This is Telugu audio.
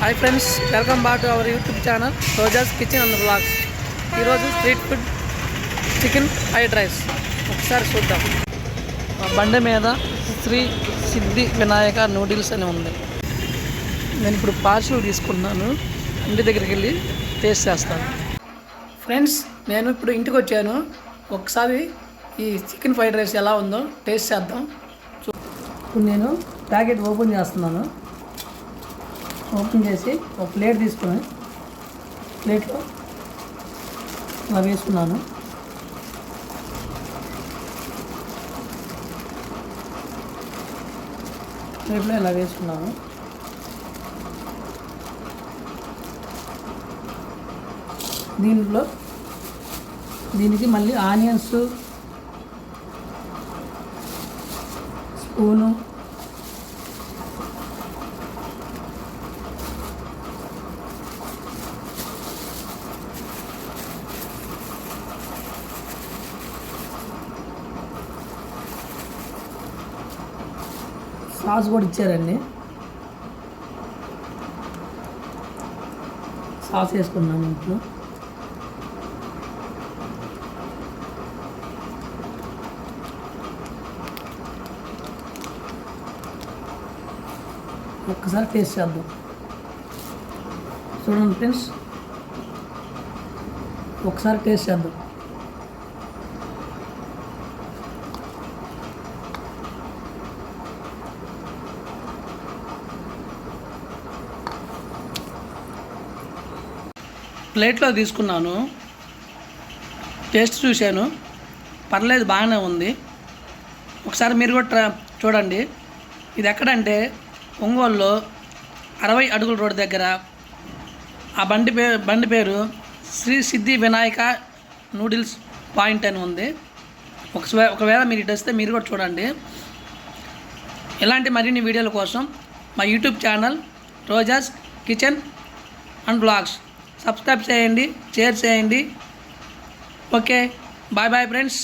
Hi friends welcome back to our YouTube channel Roja's kitchen and blogs ఈరోజు street food chicken fried rice ఒకసారి చూద్దాం. బండి మీద శ్రీ సిద్ధి వినాయక నూడిల్స్ అని ఉంది. నేను ఇప్పుడు పార్సల్ తీసుకున్నాను. ఇంటి దగ్గరికి వెళ్ళి టేస్ట్ చేస్తాను. ఫ్రెండ్స్ నేను ఇప్పుడు ఇంటికి వచ్చాను. ఒకసారి ఈ చికెన్ ఫ్రైడ్ రైస్ ఎలా ఉందో టేస్ట్ చేద్దాం. ఇప్పుడు నేను ప్యాకెట్ ఓపెన్ చేస్తున్నాను. ఓపెన్ చేసి ఒక ప్లేట్ తీసుకొని ప్లేట్లో ఇలా వేసుకున్నాను. ప్లేట్లో ఇలా వేసుకున్నాను. దీంట్లో దీనికి మళ్ళీ ఆనియన్స్ స్పూను సాస్ కూడా ఇచ్చారండి. సాస్ వేసుకున్నాను ఇంట్లో. ఒక్కసారి టేస్ట్ చేద్దాం. చూడండి ఫ్రెండ్స్. ఒకసారి టేస్ట్ చేద్దాం. ప్లేట్లో తీసుకున్నాను. టేస్ట్ చూశాను. పర్లేదు బాగానే ఉంది. ఒకసారి మీరు కూడా ట్రా చూడండి. ఇది ఎక్కడంటే ఒంగోలులో అరవై అడుగుల రోడ్డు దగ్గర ఆ బండి పేరు బండి పేరు శ్రీ సిద్ధి వినాయక నూడిల్స్ పాయింట్ అని ఉంది. ఒకసారి ఒకవేళ మీరు ఇటు వస్తే మీరు కూడా చూడండి. ఇలాంటి మరిన్ని వీడియోల కోసం మా YouTube channel Roja's kitchen and blogs. Subscribe చేయండి షేర్ చేయండి. Okay bye bye friends.